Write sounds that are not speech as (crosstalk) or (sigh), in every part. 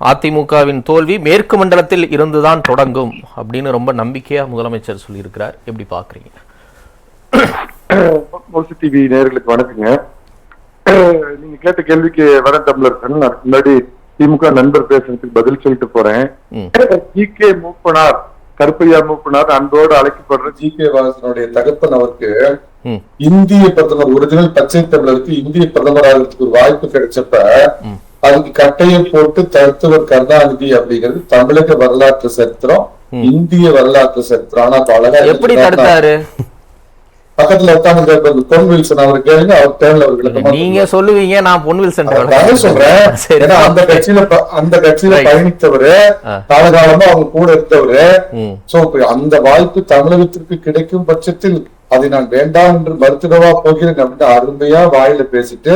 அதிமுகவின் தோல்வி மேற்கு மண்டலத்தில் இருந்துதான் தொடங்கும் அப்படின்னு ரொம்ப நம்பிக்கையா முதலமைச்சர் சொல்லியிருக்கிறார் எப்படி பாக்குறீங்க டிவி நேயர்களுக்கு வணக்கங்க நீங்க கேட்ட கேள்விக்கு வர தமிழர் அதுக்கு முன்னாடி திமுக நண்பர் பேசுறதுக்கு பதில் சொல்லிட்டு போறேன். ஜி கே மூப்பனார் கருப்பையா மூப்பனார் அன்போடு அழைக்கப்படுற ஜி கே வாசனுடைய தகப்பன் அவருக்கு. இந்திய பிரதமர் ஒரிஜினல் பச்சை தமிழருக்கு இந்திய பிரதமர் ஆகிறதுக்கு ஒரு வாய்ப்பு கிடைச்சப்ப. அதுக்கு கட்டையை போட்டு தடுத்தவர் கருணாநிதி அப்படிங்கிறது தமிழக வரலாற்று சரித்திரம். இந்திய வரலாற்று சரித்திரம். ஆனா அப்ப அழகா எப்படி தடுத்தாரு? பக்கத்துல உட்கார்ந்து பொன் வில்சன் அவர் கேளுங்க அவர் தேர்ல அவர் நீங்க சொல்லுவீங்க நான் பொன்வில் சென்றவன் அதானே சொல்றேன். (laughs) ஏன்னா அந்த கட்சியில அந்த கட்சியில. பயணித்தவரு. காலகாலமா அவங்க கூட இருந்தவரு. சோ இப்ப அந்த வாய்ப்பு தமிழகத்திற்கு கிடைக்கும் பட்சத்தில் அதை நான் வேண்டாம் என்று மறுத்துடவா போகிறேன் அப்படின்னு அருமையா வாயில பேசிட்டு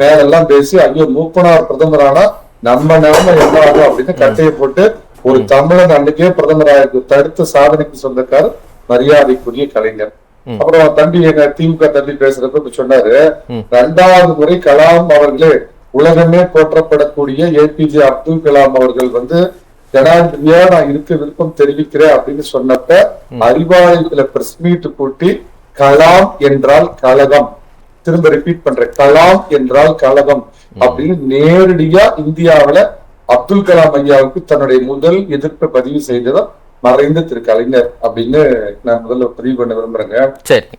மேலெல்லாம் பேசி ஐயோ மூப்பனார் பிரதமரானா? நம்ம நிலைமை என்ன ஆகும் அப்படின்னு கட்டையை போட்டு ஒரு தமிழன் அன்னைக்கே பிரதமராக தடுத்த சாதனைக்கு சொந்தக்காரர் மரியாதைக்குரிய கலைஞர். அப்புறம் தம்பி எங்க திமுக தம்பி பேசுறப்ப சொன்னாரு. ம். இரண்டாவது முறை கலாம் அவர்களே உலகமே போற்றப்படக்கூடிய ஏபிஜே அப்துல் கலாம் அவர்கள் வந்து ஜனாதிபதியா நான் இருக்க விருப்பம் தெரிவிக்கிறேன் அப்படின்னு சொன்னப்ப அறிவாலயத்துல பிரஸ் மீட் கூட்டி கலாம் என்றால் கழகம். திரும்ப ரிப்பீட் பண்றேன். கலாம் என்றால் கழகம். அப்படின்னு நேரடியா இந்தியாவுல அப்துல் கலாம் ஐயாவுக்கு தன்னுடைய முதல் எதிர்ப்பை பதிவு செய்ததும் மறைந்த திரு கலைஞர் அப்படின்னு நான் முதல்ல பதிவு பண்ண விரும்புறேங்க.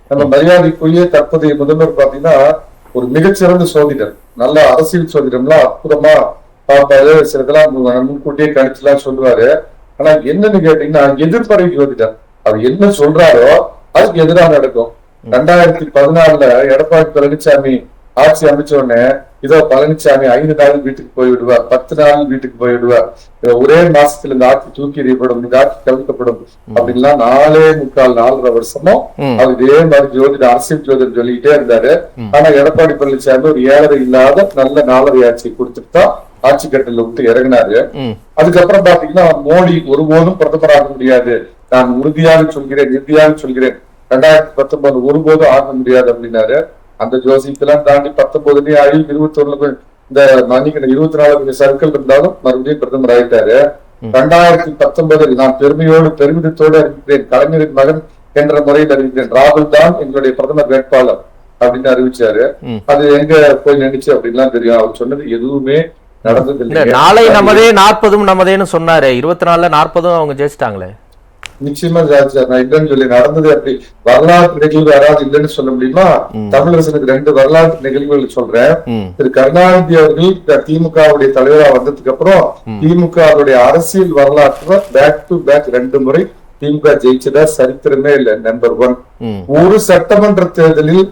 நம்ம மரியாதைக்குரிய தற்போதைய முதல்வர் பாத்தீங்கன்னா ஒரு மிகச்சிறந்த சோதிடர். நல்ல அரசியல் சோதிடம்லாம் அற்புதமா பார்ப்பாரு. சிலதெல்லாம் மு- முன்கூட்டியே கணிச்சுலாம் சொல்லுவாரு. ஆனா என்னன்னு கேட்டீங்கன்னா எதிர்ப்பறை ஜோதிடர். அவர் என்ன சொல்றாரோ அதுக்கு எதிராக நடக்கும். ரெண்டாயிரத்தி பதினாலுல எடப்பாடி பழனிசாமி ஆட்சி அமைச்ச உடனே இதோ பழனிசாமி ஐந்து நாள் வீட்டுக்கு போய் விடுவார் பத்து நாள் வீட்டுக்கு போய் விடுவார் இதை ஒரே மாசத்துல இந்த ஆட்சி தூக்கி எறியப்படும் இந்த ஆட்சி கவிழ்க்கப்படும் அப்படின்லாம் நாலே முக்கால் நாலரை வருஷமும். அவர் இதே மாதிரி ஜோதிட அரசியல் ஜோதிடர் சொல்லிக்கிட்டே இருந்தாரு. ஆனா எடப்பாடி பழனிசாமி ஒரு ஏழரை இல்லாத நல்ல நாலரை ஆட்சி கொடுத்துட்டு தான் ஆட்சி கட்டில விட்டு இறங்கினாரு அதுக்கப்புறம் பாத்தீங்கன்னா மோடி ஒருபோதும் பிரதமராக முடியாது. நான் உறுதியாக சொல்கிறேன் நிறுதியாக சொல்கிறேன். ரெண்டாயிரத்தி பத்தொன்பது ஒருபோதும் ஆக முடியாது அப்படின்னாரு. அந்த ஜோசியத்தெல்லாம் தாண்டி பத்தொன்பதுலயும் ஆகி இருபத்தி ஒண்ணுல இந்த மன்னிக்கணும் இருபத்தி நாலு கொஞ்சம் சர்க்கிள் இருந்தாலும் மறுபடியும் பிரதமர் ஆயிட்டாரு. ரெண்டாயிரத்தி பத்தொன்பதில் நான் பெருமையோடு பெருமிதத்தோடு அறிவிக்கிறேன். கலைஞரின் மகன் என்ற முறையில் அறிவிக்கிறேன். ராகுல் தான் எங்களுடைய பிரதமர் வேட்பாளர் அப்படின்னு அறிவிச்சாரு. அது எங்க போய் நினைச்சு அப்படின்லாம் தெரியும். அவர் சொன்னது எதுவுமே நடந்தது. நாளை நமதே நாற்பதும் நமதேன்னு சொன்னாரு. இருபத்தி நாலுல நாற்பதும் அவங்க ஜெயிச்சிட்டாங்களே. நிச்சயமா இல்லைன்னு சொல்லி நடந்தது அப்படி. வரலாற்று நிகழ்வு யாராவது இல்லைன்னு சொல்ல முடியுமா. தமிழரசனுக்கு ரெண்டு வரலாற்று நிகழ்வுகள் சொல்றேன். திரு கருணாநிதி அவர்கள் திமுகவுடைய தலைவரா வந்ததுக்கு அப்புறம் திமுகவுடைய அரசியல் வரலாற்றுல பேக் டு பேக் ரெண்டு முறை திமுக ஜெயிச்சதா சரித்திரமே இல்ல நம்பர் ஒன் ஒரு சட்டமன்ற தேர்தலில்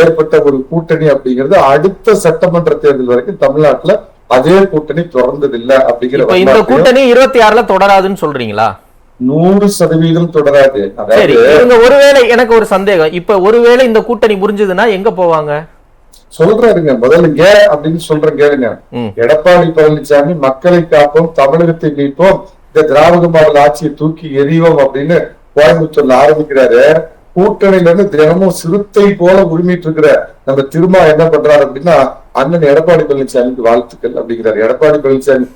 ஏற்பட்ட ஒரு கூட்டணி அப்படிங்கிறது அடுத்த சட்டமன்ற தேர்தல் வரைக்கும் தமிழ்நாட்டுல அதே கூட்டணி தொடர்ந்தது இல்ல அப்படிங்கிற இந்த கூட்டணி இருபத்தி ஆறுல தொடராதுன்னு சொல்றீங்களா? நூறு சதவீதம் தொடராது. சரி இவங்க ஒருவேளை எனக்கு ஒரு சந்தேகம். இப்ப ஒருவேளை இந்த கூட்டணி முறிஞ்சதுன்னா எங்க போவாங்க? சொல்றாருங்க முதல்ல ஏன் அப்படின்னு சொல்றேன் கேளுங்க. எடப்பாடி பழனிசாமி மக்களை காப்போம் தமிழகத்தை மீட்போம் இந்த திராவிட மாடல் ஆட்சியை தூக்கி எறிவோம் அப்படின்னு கோயம்புத்தூர்ல ஆரம்பிக்கிறாரு. கூட்டணியில இருந்து தினமும் சிறுத்தை போல உரிமிட்டு இருக்கிற நம்ம திருமா என்ன பண்றாரு அப்படின்னா அண்ணன் எடப்பாடி பழனிசாமிக்கு வாழ்த்துக்கள் அப்படிங்கிறாரு. எடப்பாடி பழனிசாமி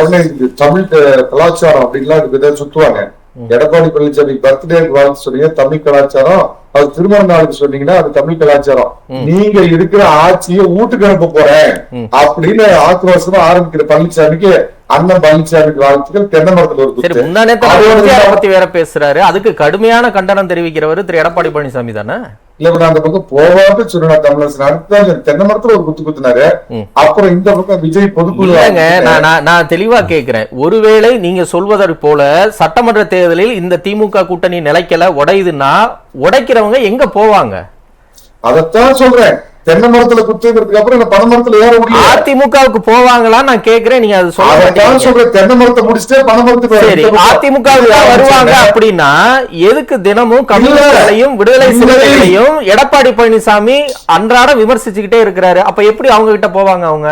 உடனே தமிழ் கலாச்சாரம் அப்படின்லாம் ஏதாவது சுத்துவாங்க. எடப்பாடி பழனிசாமி பர்த்டே வாழ்த்து சொன்னீங்க. தமிழ் கலாச்சாரம் அவர் திருமண நாளுக்கு சொன்னீங்கன்னா அது தமிழ் கலாச்சாரம். நீங்க இருக்கிற ஆட்சியை வீட்டுக்கு அனுப்ப போறேன். அப்படின்னு ஆக்ரோஷமா ஆரம்பிக்கிற பழனிசாமிக்கு அண்ணன் பழனிசாமிக்கு வாழ்த்துக்கள். தென்னை மரத்துல ஒரு வேற பேசுறாரு. அதுக்கு கடுமையான கண்டனம் தெரிவிக்கிறவர் திரு எடப்பாடி பழனிசாமி தானே? இல்ல நான் அந்த பக்கம் போவாட்டு சொன்னா தமிழரசன் சொன்னேன். தென்னை மரத்துல ஒரு குத்து குத்துனாரு. அப்புறம் இந்த பக்கம் விஜய் பொதுக்குழு நான் தெளிவா கேக்குறேன். ஒருவேளை நீங்க சொல்வதை போல சட்டமன்ற தேர்தலில் இந்த திமுக கூட்டணி நிலைக்கல உடையுதுன்னா உடைக்கிறவங்க எங்க போவாங்க? அதைத்தான் சொல்றேன். தென்னை மரத்துல குத்துங்கிறதுக்கு அப்புறம் இந்த பனை மரத்துல ஏற முடியல. அதிமுகவுக்கு போவாங்களா நான் கேக்குறேன். நீங்க அது சொல்ல சொல்றேன். தென்னை மரத்தை முடிச்சுட்டு பனை மரத்துக்கு சரி அதிமுகவுக்கு வருவாங்க அப்படின்னா எதுக்கு தினமும் கம்யூனிஸ்டுகளையும் விடுதலை. சிறுத்தைகளையும் எடப்பாடி பழனிசாமி அன்றாட விமர்சிச்சுக்கிட்டே இருக்கிறாரு. அப்ப எப்படி அவங்க கிட்ட போவாங்க அவங்க?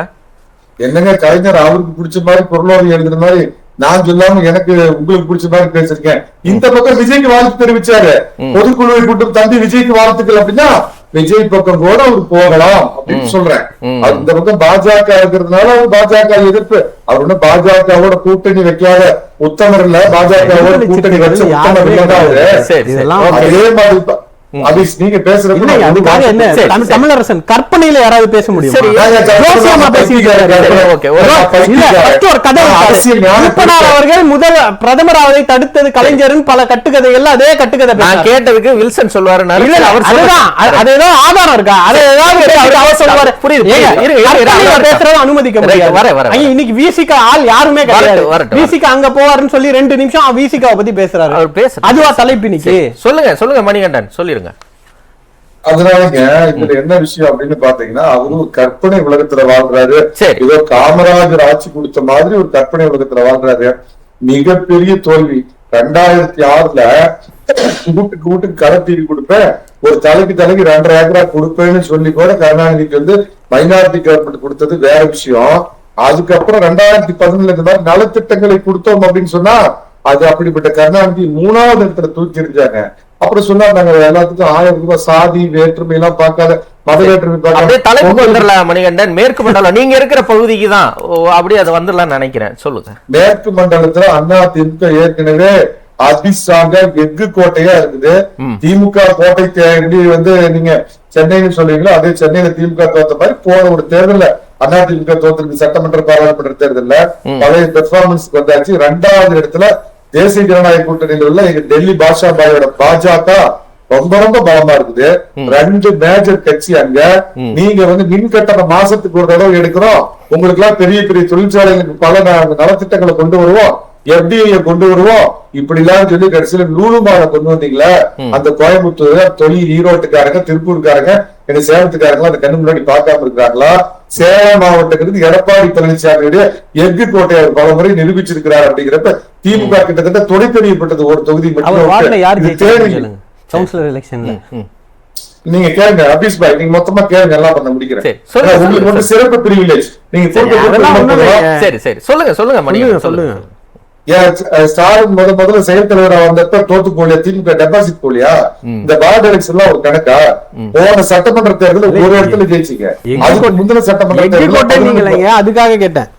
என்னங்க கலைஞர் அவருக்கு பிடிச்ச மாதிரி பொருளோடு எழுதுன மாதிரி நான் சொல்லாம எனக்கு உங்களுக்கு பிடிச்ச மாதிரி பேசிருக்கேன் இந்த பக்கம் விஜய்க்கு வாழ்த்து தெரிவிச்சாரு. பொதுக்குழுவை கூட்டம் தம்பி விஜய்க்கு வாழ்த்துக்கள் அப்படின்னா விஜய் பக்கம் கூட அவர் போகலாம் அப்படின்னு சொல்றேன். இந்த பக்கம் பாஜக இருக்கிறதுனால அவர் பாஜக எதிர்ப்பு. அவர் ஒன்னும் பாஜகவோட கூட்டணி வைக்காத உத்தமர் இல்ல. பாஜகவோட கூட்டணி வச்ச உத்தமர் இதெல்லாம் அதே மாதிரி நீங்க. தமிழரசன் கற்பனையில யாராவது பேச முடியுமா? அவர்கள் முதல் பிரதமர் ஆவதை தடுத்தது கலைஞரின் பல கட்டுக்கதைகள்ல அதே கட்டுக்கதை நான். கேட்டதுக்கு வில்சன் அவர் அதுதான். அது- ஏதோ ஆதாரம் இருக்கா? அது ஏதாவது பேசி அவர் சொல்லுவாரு. புரியுது. பேசுறத அனுமதிக்க முடியாது. இன்னைக்கு விசிக ஆள் யாருமே கிடையாது. விசிக அங்க போவாருன்னு சொல்லி ரெண்டு நிமிஷம் விசிகாவை பத்தி பேசுறாரு. அவர் பேசட்டும். அதுவா தலைப்பு இன்னைக்கு. சொல்லுங்க சொல்லுங்க மணிகண்டன். சொல்லிருங்க அதனாலங்க இதுல என்ன விஷயம் அப்படின்னு பாத்தீங்கன்னா அவரு ஒரு கற்பனை உலகத்துல வாழ்றாரு. ஏதோ காமராஜர் ஆட்சி கொடுத்த மாதிரி ஒரு கற்பனை உலகத்துல வாழ்றாரு. மிகப்பெரிய தோல்வி. ரெண்டாயிரத்தி ஆறுல வீட்டுக்கு வீட்டுக்கு கடத்தீடு கொடுப்பேன். ஒரு தலைக்கு தலைக்கு ரெண்டரை ஏக்கரா கொடுப்பேன்னு சொல்லி கூட கருணாநிதிக்கு வந்து மைனாரிட்டி கவர்மெண்ட் கொடுத்தது வேற விஷயம். அதுக்கப்புறம் ரெண்டாயிரத்தி பதினொன்னுல இந்த மாதிரி நலத்திட்டங்களை கொடுத்தோம் அப்படின்னு சொன்னா அது அப்படிப்பட்ட கருணாநிதி மூணாவது இடத்துல தூக்கி எறிஞ்சாங்க. அப்புறம் சொன்னா நாங்க எல்லாத்துக்கும் ஆயிரம் ரூபாய் சாதி வேற்றுமை எல்லாம் பார்க்காத மத வேற்றுமை தலைப்பு வந்துடலாம் மணிகண்டன். மேற்கு மண்டலம் நீங்க இருக்கிற பகுதிக்கு தான். அப்படியே அது வந்துடலாம் நினைக்கிறேன். சொல்லுங்க. மேற்கு மண்டலத்துல அண்ணா திமுக ஏற்கனவே அதிசாங்க எஃகு கோட்டையா இருக்குது. திமுக கோட்டை தேடி வந்து நீங்க சென்னைன்னு சொல்றீங்களோ அதே சென்னையில திமுக தோத்த மாதிரி போன ஒரு தேர்தல்ல அண்ணா திமுக தோத்திருக்கு. சட்டமன்ற பாராளுமன்ற தேர்தல்ல. பழைய பெர்ஃபார்மன்ஸ்க்கு வந்தாச்சு. ரெண்டாவது இடத்துல தேசிய ஜனநாயக கூட்டணியில் உள்ள எங்க டெல்லி பாஷா பாயோட பாஜக ரொம்ப ரொம்ப பலமா இருக்குது. ரெண்டு மேஜர் கட்சி அங்க. நீங்க வந்து மின் கட்டணம் மாசத்துக்கு ஒரு தடவை எடுக்கிறோம். உங்களுக்கு எல்லாம் பெரிய பெரிய தொழிற்சாலைகளுக்கு பல நலத்திட்டங்களை கொண்டு வருவோம். எஃப்டிஐ கொண்டு வருவோம். இப்படி எல்லாம் சொல்லி கடைசியில நூலுமாவை கொண்டு வந்தீங்களே. அந்த கோயம்புத்தூர் தொழில் ஈரோட்டுக்காரங்க திருப்பூர்காரங்க என்ன சேலத்துக்காரங்க அந்த கண்ணு முன்னாடி பார்க்காம இருக்கிறாங்களா? சேலம் மாவட்டத்துக்கு எடப்பாடி பழனிசாமியுடைய எஃகு கோட்டையை அவர் பல முறை நிரூபிச்சிருக்கிறார் அப்படிங்கிறப்ப திமுக கிட்டத்தட்ட தொலைத்தெறியப்பட்டது ஒரு தொகுதி எலெக்ஷன்ல நீங்க கேளுங்க அபீஸ் பாய் நீங்க மொத்தமா கேளுங்க எல்லாம் பண்ண முடிக்கிறேன். உங்களுக்கு மட்டும் சிறப்பு பிரிவிலேஜ். நீங்க சரி. சரி சொல்லுங்க சொல்லுங்க மணிகண்டன் சொல்லுங்க, ஸ்டாலின் முத முதல்ல செயல் தலைவரா வந்தப்ப தோத்து போலியா திமுக டெபாசிட் போலியா? இந்த வார்டு எலெக்ஷன் ஒரு கணக்கா? போன சட்டமன்ற தேர்தல் ஒரு இடத்துல ஜெயிச்சீங்க. அதுக்கு முந்தின சட்டமன்ற அதுக்காக கேட்டேன்.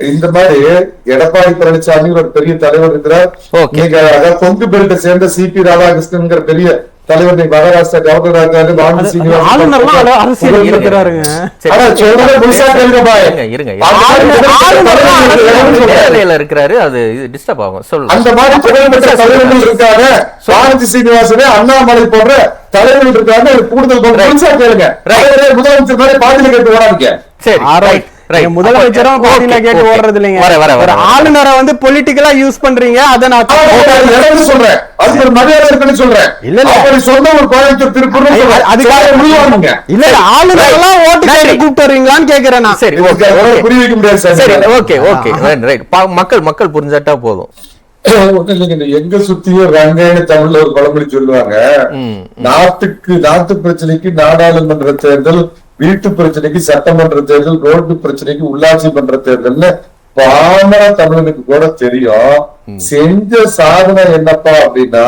இந்த மாதிரி எடப்பாடி பழனிசாமி ஒரு பெரிய தலைவர் இருக்கிறார். நீங்க கொங்கு பெல்ட்டை சேர்ந்த சிபி ராதாகிருஷ்ணன்ங்கிற பெரிய தலைவர் மகாராஷ்டிரா கவர்னரா இருக்காரு வானதி அது- சீனிவாசன் ஆளுநர்லாம் அல- அரசியல் உங்களுக்கு இருக்கிறாருங்க சரி. ஆனா சொல்றதை முழுசா கேளுங்க பாய். இருங்க, இருங்க, இருங்க. அந்த மாதிரி ஆளுநர் புகழ்பெற்ற ஆளுநர் தலைவர்கள் ஆளுநர் இருக்காங்க. வேலையில இருக்கிறாரு அது டிஸ்டர்ப் ஆகும் சொல்லுங்க அந்த மாதிரி புகழ்பெற்ற தலைவர்கள் இருக்காங்க வானதி சீனிவாசனே அண்ணாமலை போன்ற தலைவர்கள் இருக்காங்க கூடுதல் முழுசா கேளுங்க. முதலமைச்சர் மாதிரி பாதியில கேட்டு ஓடாதீங்க சரி முதலமைச்சரும் Okay, கேட்டு. ஓடுறது இல்லைங்க ஆளுநரை வந்து பொலிட்டிக்கலா யூஸ் பண்றீங்க அத நான் ஆமா, அது சொல்றேன். அதுக்கு ஒரு மரியாதை இருக்குன்னு சொல்றேன். இல்ல, இல்ல. அப்படி சொன்ன ஒரு கோயம்புத்தூர் திருப்பூர் அது- அதுக்காக முடிவாங்க இல்ல இல்ல ஆளுநர் எல்லாம் ஓட்டு கேட்டு கூப்பிட்டு கேக்குறேன் நான். சரி ஓகே இதுக்கு புரிய வைக்க முடியாது சார். சரி ஓகே ஓகே ரைட் ரைட் மக்கள் மக்கள் புரிஞ்சாட்டா போதும். எங்க சுத்தியும் ரங்கன்னு தமிழ்ல ஒரு பழமொழி சொல்லுவாங்க. நாட்டுக்கு நாட்டு பிரச்சனைக்கு நாடாளுமன்ற தேர்தல் வீட்டு பிரச்சனைக்கு சட்டமன்ற தேர்தல் ரோட்டு பிரச்சனைக்கு உள்ளாட்சி மன்ற தேர்தல்னு பாமர தமிழனுக்கு கூட தெரியும். செஞ்ச சாதனை என்னப்பா அப்படின்னா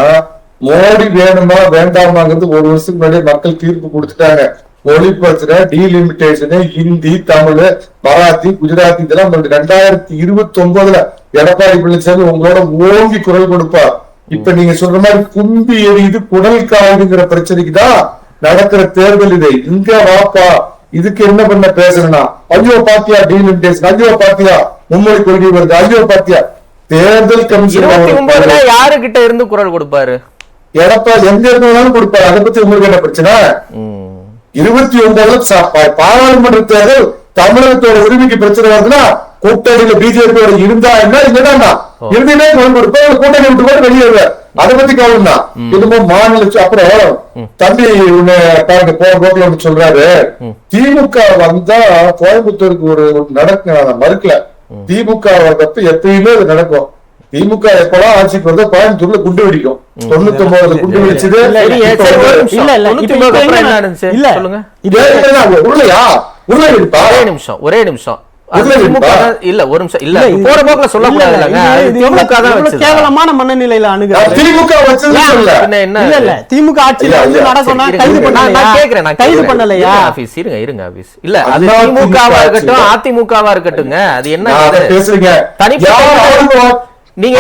மோடி வேணுமா வேண்டாமாங்கிறது ஒரு வருஷத்துக்கு முன்னாடி மக்கள் தீர்ப்பு கொடுத்துட்டாங்க. மொழி பிரச்சனை டீலிமிட்டேஷனு ஹிந்தி தமிழ் மராத்தி குஜராத்தி இதெல்லாம் ரெண்டாயிரத்தி இருபத்தி ஒன்பதுல எடப்பாடி பழனிசாமி உங்களோட ஓங்கி குரல் கொடுப்பார். இப்ப நீங்க சொல்ற மாதிரி கும்பி எரியுது குடல் காயுதுங்கிற பிரச்சனைக்கு தான் நடக்கிற தேர்தல் இது. இங்க வாப்பா இதுக்கு என்ன பண்ண பேசணும்னா ஐயோ பாத்தியா டீலிமிட்டேஷன் ஐயோ பாத்தியா மும்மொழி கொள்கை வருது ஐயோ பாத்தியா. தேர்தல் கமிஷன் யாருகிட்ட இருந்து குரல் கொடுப்பாரு? எடப்பா எங்க இருந்தாலும் கொடுப்பாரு. அதை பத்தி உங்களுக்கு என்ன பிரச்சனை. இருபத்தி ஒன்பதுல பாராளுமன்ற தேர்தல் தமிழகத்தோட உரிமைக்கு பிரச்சனை வருதுன்னா கூட்டணியில பிஜேபியோட இருந்தா என்ன இல்லைன்னா இருந்தே குரல் கொடுப்பா இல்ல கூட்டணி விட்டு கூட வெளியேறுவார். அதை பத்தி கவலைன்னா இதுவும் மாநில சு- அப்புறம் தம்பி உன்னை பாருங்க போன போக்குல சொல்றாரு. திமுக வந்தா கோயம்புத்தூருக்கு ஒரு நடக்க மறுக்கல. திமுக வர்றப்ப எப்பயுமே அது நடக்கும். திமுக எப்பெல்லாம் ஆட்சிக்கு வந்தா கோயம்புத்தூர்ல குண்டு வெடிக்கும். தொண்ணூத்தி ஒன்பதுல குண்டு வெடிச்சது. இல்ல, இல்ல, உருளையா? உருளை ஒரே நிமிஷம் ஒரே நிமிஷம். இல்ல ஒரு நிமிஷம். இல்ல போற போக்குல எவ்வளவு வச்சது கேவலமான மனநிலையில அணுகுறாரு திமுக என்ன? இல்ல இல்ல. திமுக ஆட்சியில வந்து இருங்க, கைது பண்ணலையா? கேக்குறேன் நான் கைது. பண்ணலையா? ஆபீஸ் இருங்க இருங்க ஆபீஸ். இல்ல அது திமுகவா திமுக இருக்கட்டும். அதிமுகவா இருக்கட்டுங்க அது என்ன? பேசுறீங்க. தனிப்பட்ட? நீங்க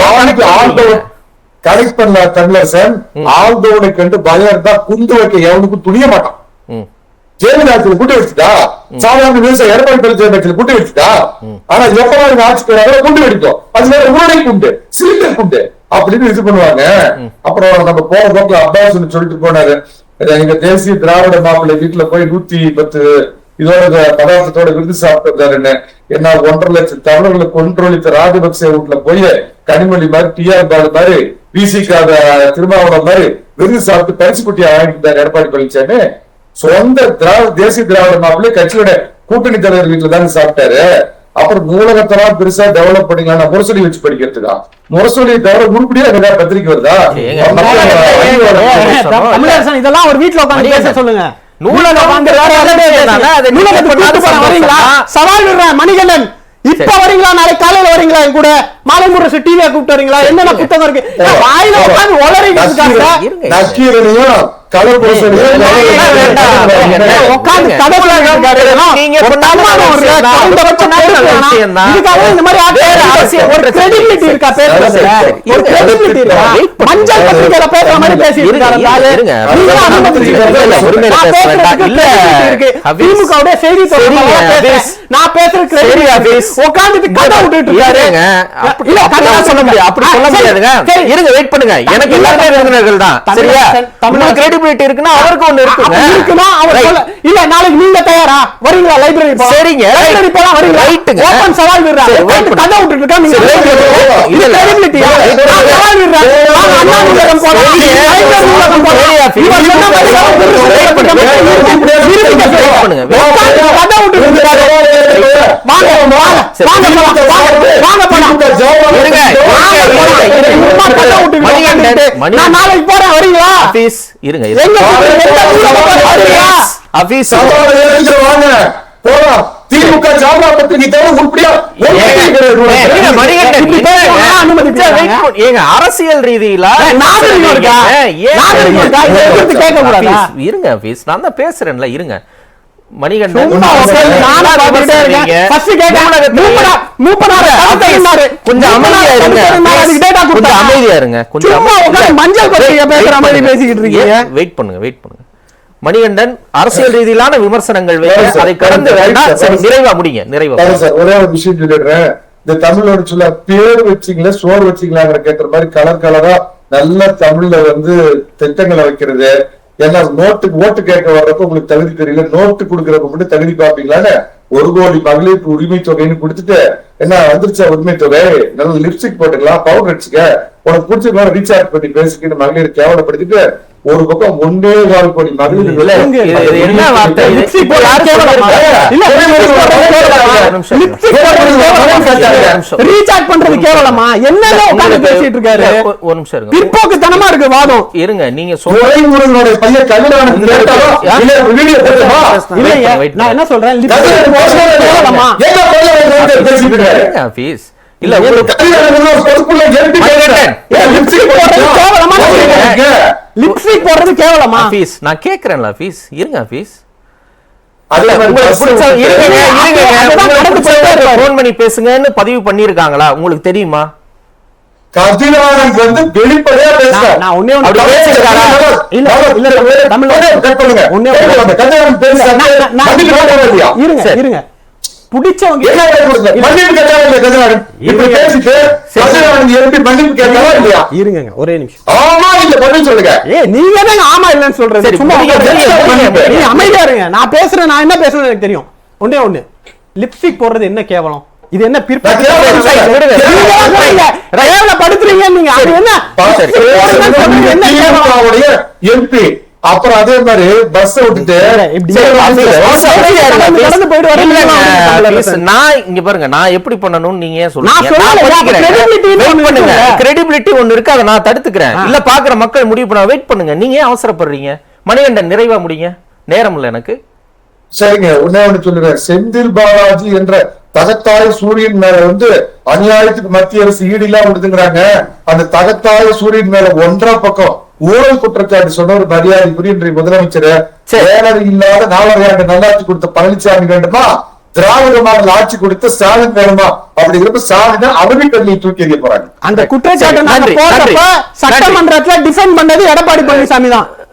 கரெக்ட் பண்ணல தமிழரசன் ஆண்டவனை கண்டு பயம் இருந்தா குந்து வைக்க எவனுக்கும் துணிய மாட்டான். ஜெயலலிதா குண்டு வச்சுட்டா சாதாரண விவசாய எடப்பாடி பழனிசாமி குண்டு வச்சுட்டா ஆனா எப்ப நீங்க ஆட்சிக்கு வராங்க குண்டு வெடிக்கும். அது வேற உருளை குண்டு சிலிண்டர் குண்டு அப்படின்னு இது பண்ணுவாங்க. அப்புறம் நம்ம போற போக்குல அப்பாஸ் சொல்லிட்டு போனாரு. எங்க தேசிய திராவிட மாப்பிள்ளை வீட்டுல போய் நூத்தி பத்து இதோட பதார்த்தத்தோட விருது சாப்பிட்டாருன்னு. என்ன ஒன்றரை லட்சம் தமிழர்களை கொன்றொழித்த ராஜபக்சே வீட்டுல போய் கனிமொழி மாதிரி டிஆர் பாலு மாதிரி பிசிகாத திருமாவளம் மாதிரி விருது சாப்பிட்டு பரிசு குட்டியா வாங்கிட்டாரு எடப்பாடி பழனிசாமி. சொந்த திராவிட தேசிய திராவிட மாப்பிள்ளை கட்சியோட கூட்டணி தலைவர் வீட்டுல தாங்க சாப்பிட்டாரு. அப்புறம் நூலகத்தெல்லாம் பெருசா டெவலப் பண்ணிக்கலாம் முரசொலி வச்சு படிக்கிறதுக்கா? முரசொலி தவிர உருப்படியா ஏதாவது பத்திரிக்கை வருதா? இதெல்லாம் ஒரு வீட்ல உட்கார்ந்து பேச சொல்லுங்க. நூலகம் தான். சவால் மணிகண்டன். இப்ப. வரீங்களா? நாளைக்கு காலையில வரீங்களா? என் கூட மாலை முரசு டிவியை கூப்பிட்டு வரீங்களா? என்னென்ன புத்தகம் இருக்கு? வாயில? Wait பண்ணுங்க. மஞ்சள் பத்திரிகையில பேசுற நான் பேசுறேன். உட்கார்ந்துட்டு கதை விட்டுட்டு இருக்காரு. இருங்க. அப்படி- இல்ல, அப்படி கதை சொல்ல முடியாது. அப்படி சொல்ல முடியாதுங்க. இருங்க வெயிட் பண்ணுங்க. எனக்கு எல்லாமே விருந்தினர்கள் தான். சரியா. உங்களுக்கு கிரெடிபிலிட்டி இருக்குன்னா அவருக்கு ஒண்ணு இருக்குங்க. இருக்குன்னா அவர் இல்ல நாளைக்கு நீங்க தயாரா? வரீங்களா? லைப்ரரி சரிங்க. லைப்ரரி போலாம் வரீங்களா? Rightங்க. ஓபன் சவால் விடுறா சரி, wait உட்கார்ந்து பண்ணு. கதை விட்டுட்டு இருக்கா? நீங்க. நான் சவால் விடுறேன். நூலகம். சரிங்க. லைப்ரரி நூலகம். சரியா, இவர் சொன்ன மாதிரி போலாம், திமுக ஜாமா பத்திரிகை தவிர உருப்படியா. மணிகண்டன், ஏங்க, அரசியல் ரீதியில இருங்க ஹபீஸ் நான் தான் பேசுறேன்ல இருங்க. மணிகண்டன். கொஞ்சம் அமைதியா இருங்க. கொஞ்சம்? வெயிட் பண்ணுங்க. வெயிட் பண்ணுங்க மணிகண்டன் அரசியல் ரீதியிலான விமர்சனங்கள் அதை கடந்து. நிறைவா முடிங்க நிறைவா ஒரே ஒரு விஷயம் சொல்லிடுறேன். இந்த தமிழோட சொல்ல பேர் வச்சிங்களா சோறு வச்சீங்களாங்கிற கேட்ட மாதிரி கலர் கலரா நல்ல தமிழ்ல வந்து திட்டங்களை வைக்கிறது. ஏன்னா நோட்டுக்கு ஓட்டு கேட்க வர்றப்ப உங்களுக்கு தகுதி தெரியல. நோட்டு கொடுக்கறப்ப மட்டும் தகுதி பார்ப்பீங்களான்னு ஒரு கோடி மகளிருக்கு உரிமை தொகைன்னு கொடுத்துட்டு என்ன வந்துருச்சா உரிமை தொகை நல்ல லிப்ஸ்டிக் போட்டுக்கலாம் பவுடர் அடிச்சுக்க உனக்கு பிடிச்ச ரீசார்ஜ் பண்ணி பேசிக்கிட்டு மகளிர் கேவலப்படுத்திட்டு ஒரு பக்கம் ஒன்னே கால் கோடி மகளிர் இல்ல, இது- இது என்ன வார்த்தை இது? லிப்ஸ்டிக் இப்போ யார் கேவலமா? சொல்றது? இல்ல, லிப்ஸ்டிக் போடுறது கேவலமா? ஒரு நிமிஷம். லிப்ஸ்டிக் போடுறது கேவலமா? நிமிஷம். ரீசார்ஜ் பண்றது கேவலமா என்னென்ன உட்கார்ந்து பேசிட்டு இருக்காரு ஒரு- நிமிஷம் இருங்க பிற்போக்குத்தனமா இருக்கு வாதம் இருங்க நீங்க துரைமுருகனுடைய பையன் wait நான் என்ன சொல்றேன் இல்ல பேசுறேன். ஏன் லிப்ஸ்டிக் போடுறது? கேவலமா ஹபீஸ் நான் கேக்குறேன்ல ஹபீஸ் இருங்க ஹபீஸ் அதே மாதிரி உங்களுக்கு பஸ் பிடிச்ச விட்டு- இருங்க இருங்க அதுதான் உங்களுக்கு நடந்து போயிட்டே பிடிச்ச இருப்பாரு. ஃபோன் பண்ணி பேசுங்கன்னு பதிவு பண்ணிருக்காங்களா உங்களுக்கு தெரியுமா கதிரவன் வந்து வெளிப்படையா. நான் ஒண்ணே? இல்ல, இல்ல, தமிழ்ல- கட் பண்ணுங்க. ஒண்ணே ஒண்ணு. அந்த கதிரவன்? இருங்க சரி. இருங்க பிடிச்சவங்க இருங்க. ஒரே நிமிஷம். ஆமா இல்ல பதில் சொல்லுங்க. ஏ நீங்க ஆமா இல்லைன்னு சொல்றது. சும்மா. நீங்க அமைதியா இருங்க. நான் பேசுறேன் நான் என்ன பேசுறேன்னு எனக்கு தெரியும். ஒண்ணே ஒண்ணு. லிப்ஸ்டிக் போடுறது என்ன கேவலம்? இது என்ன கேவலம் நீங்க அது என்ன? எம்பி அப்புறம் அதே மாதிரி பஸ் விட்டுட்டு நான் இங்க பாருங்க நான் எப்படி பண்ணணும்னு நீங்க ன்னு Wait ஒண்ணு இருக்கு? அதை நான் தடுத்துக்கிறேன். இல்ல பாக்குற மக்கள் முடிவு பண்ண வெயிட் பண்ணுங்க. நீங்க ஏன் அவசரப்படுறீங்க? மணிகண்டன் நிறைவா முடிங்க. நேரம் இல்ல எனக்கு. சரிங்க ஒண்ணே ஒண்ணு சொல்லுறேன் செந்தில் பாலாஜி என்ற தகத்தாய சூரியன் மேல வந்து அநியாயத்துக்கு மத்திய அரசு ஈடு இல்லாம விடுதுங்கிறாங்க அந்த தகத்தாய சூரியன் மேல ஒன்றரை பக்கம் ஊழல் குற்றச்சாட்டு சொன்ன ஒரு மரியாதைக்குரிய இன்றைய முதலமைச்சர் சரி. வேலை இல்லாத நாலரை ஆண்டு நல்லாட்சி கொடுத்த பழனிசாமி வேண்டுமா? திராவிட மாடல் ஆட்சி கொடுத்த ஸ்டாலின் வேணுமா? அப்படிங்கிறப்ப ஸ்டாலின் அவரே கல்வியை தூக்கி எறிய போறாங்க அந்த குற்றச்சாட்டு. சட்டமன்றத்துல டிஃபெண்ட் பண்ணது எடப்பாடி பழனிசாமி தான்.